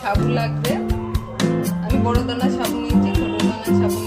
সাবু লাগবে। আমি বড় দানা সাবু নিয়েছি ছোটো দানা সাবু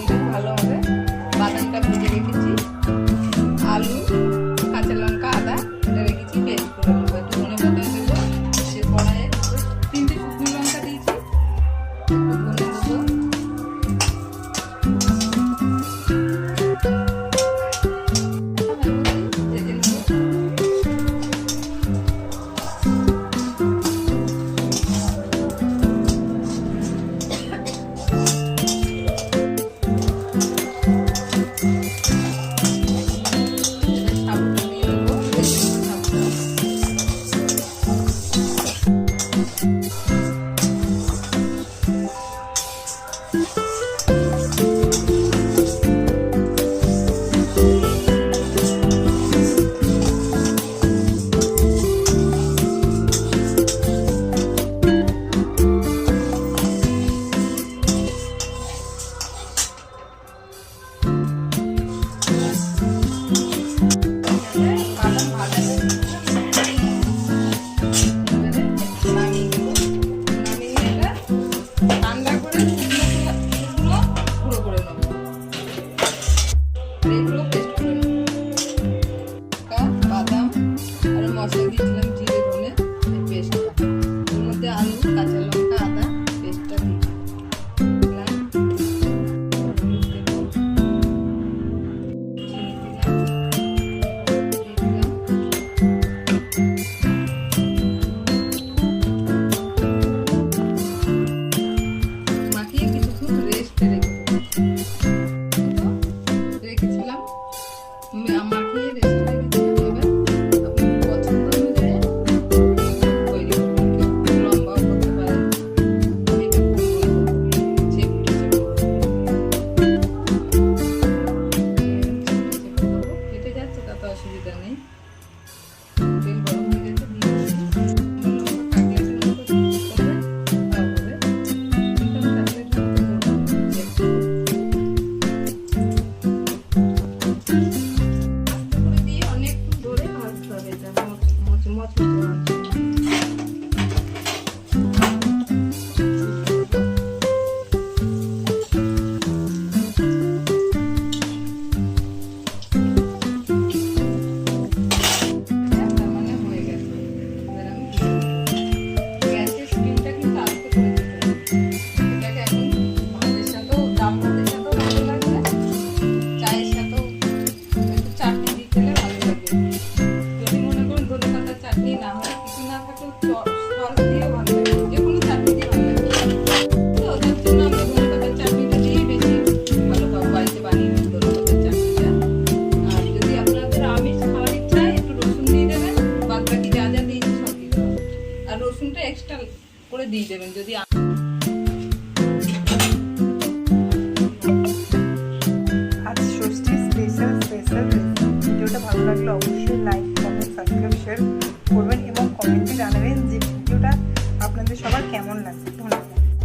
মশলা দিয়েছিলাম জিরে ধনে পেস্টটা ওর মধ্যে আলু কাঁচা লঙ্কা আদা পেস্টটা দিয়েছি রেখেছিলাম মাখিয়ে রেস্টে করে দিয়ে দেবেন যদি স্পেশাল স্পেশাল ভিডিওটা ভালো অবশ্যই করবেন এবং জানাবেন যে ভিডিওটা আপনাদের সবার কেমন লাগছে।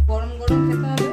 গরম গরম খেতে হবে।